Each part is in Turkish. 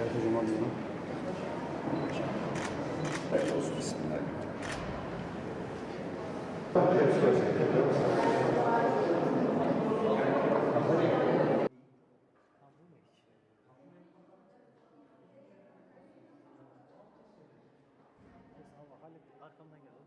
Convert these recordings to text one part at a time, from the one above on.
Evet hocam alıyorum. Hayırlı olsun. Bismillahirrahmanirrahim. Arkamdan gel.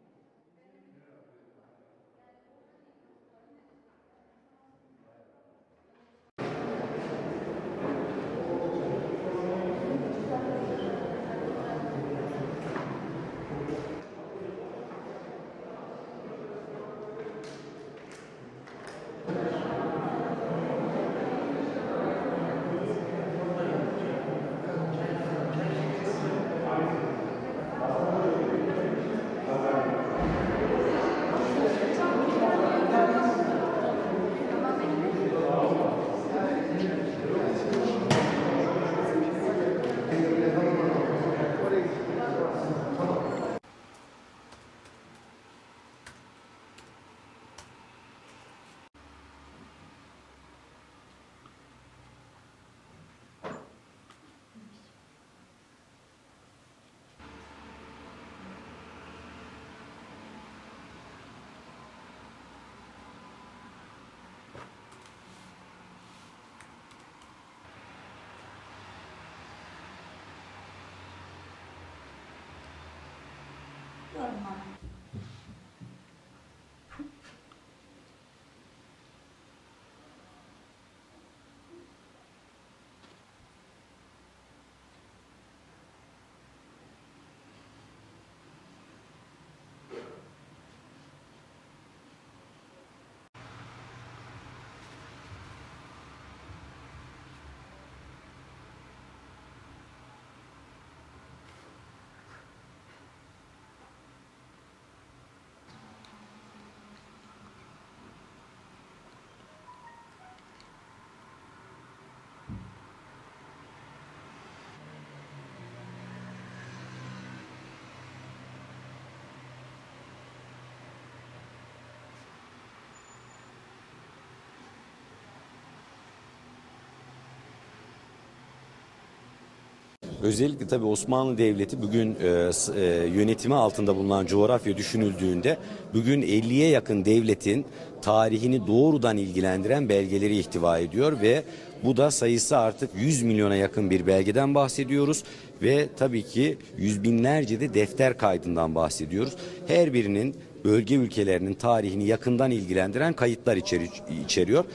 Özellikle tabii Osmanlı Devleti bugün e, e, yönetimi altında bulunan coğrafya düşünüldüğünde bugün 50'ye yakın devletin tarihini doğrudan ilgilendiren belgeleri ihtiva ediyor ve bu da sayısı artık 100 milyona yakın bir belgeden bahsediyoruz ve tabii ki yüz binlerce de defter kaydından bahsediyoruz. Her birinin bölge ülkelerinin tarihini yakından ilgilendiren kayıtlar içeri- içeriyor.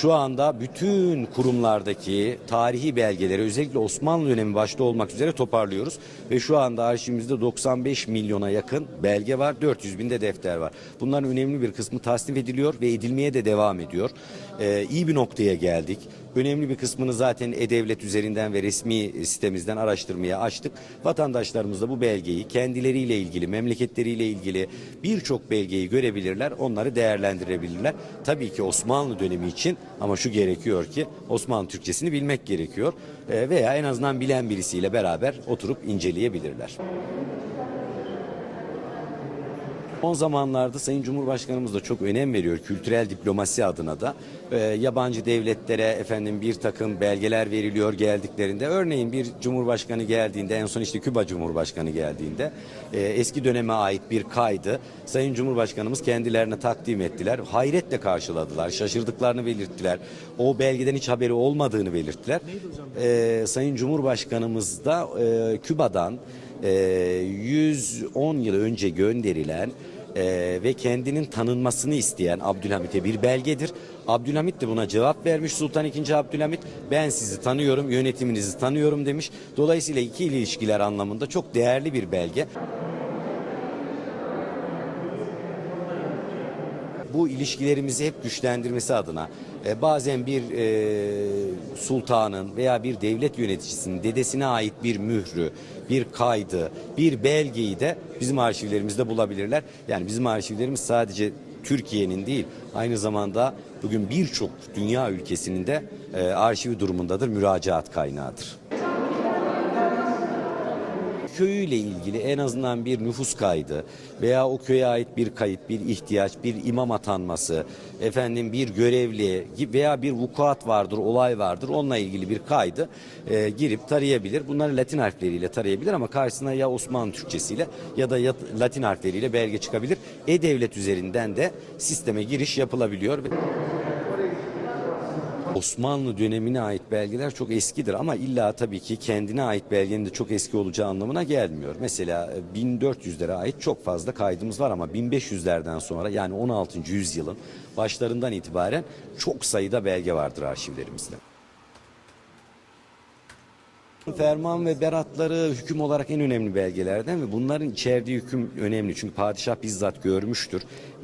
Şu anda bütün kurumlardaki tarihi belgeleri özellikle Osmanlı dönemi başta olmak üzere toparlıyoruz. Ve şu anda arşivimizde 95 milyona yakın belge var, 400 binde defter var. Bunların önemli bir kısmı tasnif ediliyor ve edilmeye de devam ediyor. Ee, iyi bir noktaya geldik. Önemli bir kısmını zaten E-Devlet üzerinden ve resmi sitemizden araştırmaya açtık. Vatandaşlarımız da bu belgeyi kendileriyle ilgili, memleketleriyle ilgili birçok belgeyi görebilirler, onları değerlendirebilirler. Tabii ki Osmanlı dönemi için ama şu gerekiyor ki Osmanlı Türkçesini bilmek gerekiyor Ee, veya en azından bilen birisiyle beraber oturup inceleyebilirler. Son zamanlarda Sayın Cumhurbaşkanımız da çok önem veriyor kültürel diplomasi adına da. Ee, yabancı devletlere efendim bir takım belgeler veriliyor geldiklerinde. Örneğin bir cumhurbaşkanı geldiğinde en son işte Küba Cumhurbaşkanı geldiğinde e, eski döneme ait bir kaydı Sayın Cumhurbaşkanımız kendilerine takdim ettiler. Hayretle karşıladılar, şaşırdıklarını belirttiler. O belgeden hiç haberi olmadığını belirttiler. Ee, Sayın Cumhurbaşkanımız da e, Küba'dan e, 110 yıl önce gönderilen e, ve kendinin tanınmasını isteyen Abdülhamit'e bir belgedir. Abdülhamit de buna cevap vermiş Sultan II. Abdülhamit ben sizi tanıyorum yönetiminizi tanıyorum demiş. Dolayısıyla iki ilişkiler anlamında çok değerli bir belge. Bu ilişkilerimizi hep güçlendirmesi adına e, bazen bir e, sultanın veya bir devlet yöneticisinin dedesine ait bir mührü, bir kaydı, bir belgeyi de bizim arşivlerimizde bulabilirler. Yani bizim arşivlerimiz sadece Türkiye'nin değil aynı zamanda bugün birçok dünya ülkesinin de e, arşivi durumundadır, müracaat kaynağıdır. Köyüyle ilgili en azından bir nüfus kaydı veya o köye ait bir kayıt, bir ihtiyaç, bir imam atanması, efendim bir görevli veya bir vukuat vardır, olay vardır. Onunla ilgili bir kaydı e, girip tarayabilir. Bunları Latin harfleriyle tarayabilir ama karşısına ya Osmanlı Türkçesiyle ya da Latin harfleriyle belge çıkabilir. E-Devlet üzerinden de sisteme giriş yapılabiliyor. Osmanlı dönemine ait belgeler çok eskidir ama illa tabii ki kendine ait belgenin de çok eski olacağı anlamına gelmiyor. Mesela e, 1400'lere ait çok fazla kaydımız var ama 1500'lerden sonra yani 16. yüzyılın başlarından itibaren çok sayıda belge vardır arşivlerimizde. Ferman ve beratları hüküm olarak en önemli belgelerden ve bunların içerdiği hüküm önemli. Çünkü padişah bizzat görmüştür.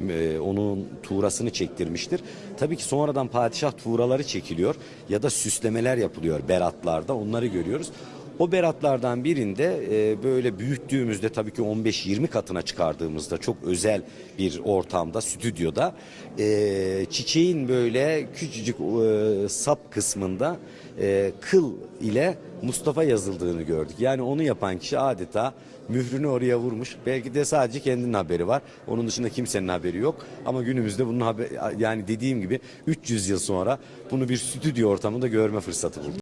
Ee, onun tuğrasını çektirmiştir. Tabii ki sonradan padişah tuğraları çekiliyor ya da süslemeler yapılıyor beratlarda onları görüyoruz. O beratlardan birinde e, böyle büyüttüğümüzde tabii ki 15-20 katına çıkardığımızda çok özel bir ortamda, stüdyoda e, çiçeğin böyle küçücük e, sap kısmında e, kıl ile Mustafa yazıldığını gördük. Yani onu yapan kişi adeta mührünü oraya vurmuş. Belki de sadece kendinin haberi var. Onun dışında kimsenin haberi yok. Ama günümüzde bunun haber, yani dediğim gibi 300 yıl sonra bunu bir stüdyo ortamında görme fırsatı bulduk.